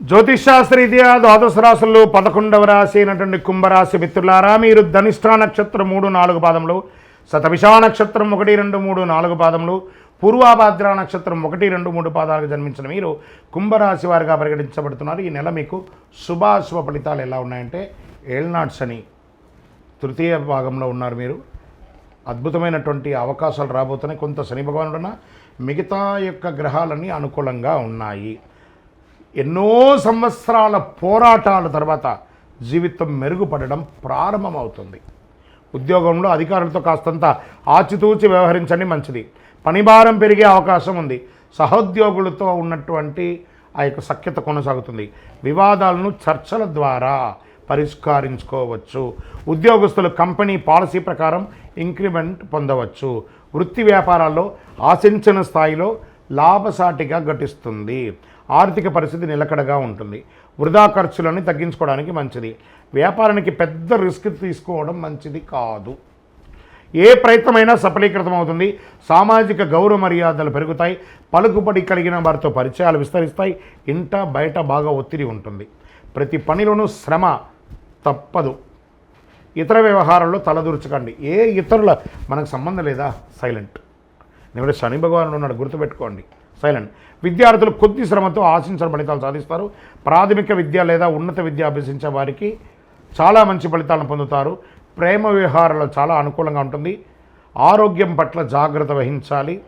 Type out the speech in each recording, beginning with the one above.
జ్యోతిషాస్త్రీత్యా ద్వాదశ రాశుల్లో పదకొండవ రాశి అయినటువంటి కుంభరాశి మిత్రులారా మీరు ధనిష్ఠా నక్షత్రం మూడు నాలుగు పాదములు శతవిషా నక్షత్రం ఒకటి రెండు మూడు నాలుగు పాదములు పూర్వాభాద్ర నక్షత్రం ఒకటి రెండు మూడు పాదాలకు జన్మించిన మీరు కుంభరాశి వారిగా పరిగణించబడుతున్నారు. ఈ నెల మీకు శుభాశుభ ఫలితాలు ఎలా ఉన్నాయంటే ఏళ్నాట్స్ శని తృతీయ భాగంలో ఉన్నారు మీరు. అద్భుతమైనటువంటి అవకాశాలు రాబోతున్నాయి. కొంత శని భగవానుడు ఉన్న మిగతా యొక్క గ్రహాలన్నీ అనుకూలంగా ఉన్నాయి. ఎన్నో సంవత్సరాల పోరాటాల తర్వాత జీవితం మెరుగుపడడం ప్రారంభమవుతుంది. ఉద్యోగంలో అధికారులతో కాస్తంత ఆచితూచి వ్యవహరించండి మంచిది. పనిభారం పెరిగే అవకాశం ఉంది. సహోద్యోగులతో ఉన్నటువంటి ఆ యొక్క సఖ్యత కొనసాగుతుంది. వివాదాలను చర్చల ద్వారా పరిష్కరించుకోవచ్చు. ఉద్యోగస్తులు కంపెనీ పాలసీ ప్రకారం ఇంక్రిమెంట్ పొందవచ్చు. వృత్తి వ్యాపారాల్లో ఆశించిన స్థాయిలో లాభసాటిగా ఘటిస్తుంది. ఆర్థిక పరిస్థితి నిలకడగా ఉంటుంది. వృధా ఖర్చులని తగ్గించుకోవడానికి మంచిది. వ్యాపారానికి పెద్ద రిస్క్ తీసుకోవడం మంచిది కాదు. ఏ ప్రయత్నమైనా సఫలీకృతం అవుతుంది సామాజిక గౌరవ మర్యాదలు పెరుగుతాయి. పలుకుబడి కలిగిన వారితో పరిచయాలు విస్తరిస్తాయి. ఇంట బయట బాగా ఒత్తిడి ఉంటుంది. ప్రతి పనిలోనూ శ్రమ తప్పదు. ఇతర వ్యవహారాల్లో తలదూర్చకండి. ఏ ఇతరుల మనకు సంబంధం లేదా? సైలెంట్. నేను శని భగవానుడు ఉన్నాడు గుర్తుపెట్టుకోండి. సైలెంట్ విద్యార్థులు కొద్ది శ్రమతో ఆశించిన ఫలితాలు సాధిస్తారు. ప్రాథమిక విద్య లేదా ఉన్నత విద్య అభ్యసించే వారికి చాలా మంచి ఫలితాలను పొందుతారు. ప్రేమ వ్యవహారాలు చాలా అనుకూలంగా ఉంటుంది. ఆరోగ్యం పట్ల జాగ్రత్త వహించాలి.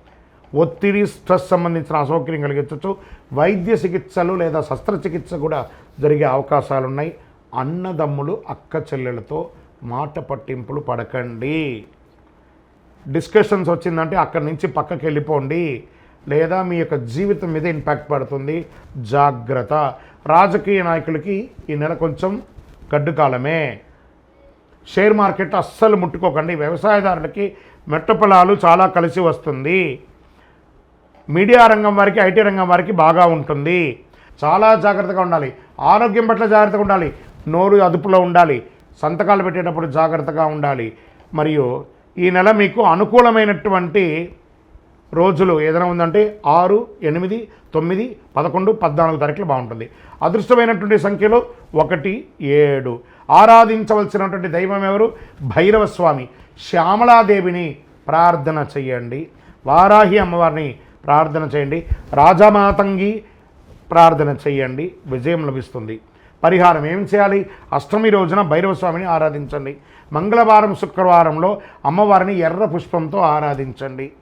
ఒత్తిడి స్ట్రెస్ సంబంధించిన అసౌకర్యం కలిగించవచ్చు. వైద్య చికిత్సలు లేదా శస్త్రచికిత్స కూడా జరిగే అవకాశాలు ఉన్నాయి అన్నదమ్ములు అక్క చెల్లెలతో మాట పట్టింపులు పడకండి. డిస్కషన్స్ వచ్చిందంటే అక్కడి నుంచి పక్కకి వెళ్ళిపోండి. లేదా మీ యొక్క జీవితం మీద ఇంపాక్ట్ పడుతుంది. జాగ్రత్త. రాజకీయ నాయకులకి ఈ నెల కొంచెం గడ్డు కాలమే. షేర్ మార్కెట్ అస్సలు ముట్టుకోకండి. వ్యవసాయదారులకి మెట్ట పొలాలు చాలా కలిసి వస్తుంది. మీడియా రంగం వారికి ఐటీ రంగం వారికి బాగా ఉంటుంది. చాలా జాగ్రత్తగా ఉండాలి. ఆరోగ్యం పట్ల జాగ్రత్తగా ఉండాలి. నోరు అదుపులో ఉండాలి. సంతకాలు పెట్టేటప్పుడు జాగ్రత్తగా ఉండాలి. మరియు ఈ నెల మీకు అనుకూలమైనటువంటి రోజులు ఏదైనా ఉందంటే ఆరు ఎనిమిది తొమ్మిది పదకొండు పద్నాలుగు తారీఖులు బాగుంటుంది. అదృష్టమైనటువంటి సంఖ్యలో ఒకటి ఏడు. ఆరాధించవలసినటువంటి దైవం ఎవరు? భైరవ స్వామి శ్యామలాదేవిని ప్రార్థన చేయండి. వారాహి అమ్మవారిని ప్రార్థన చేయండి. రాజమాతంగి ప్రార్థన చేయండి. విజయం లభిస్తుంది. పరిహారం ఏం చేయాలి? అష్టమి రోజున భైరవ స్వామిని ఆరాధించండి. మంగళవారం శుక్రవారంలో అమ్మవారిని ఎర్ర పుష్పంతో ఆరాధించండి.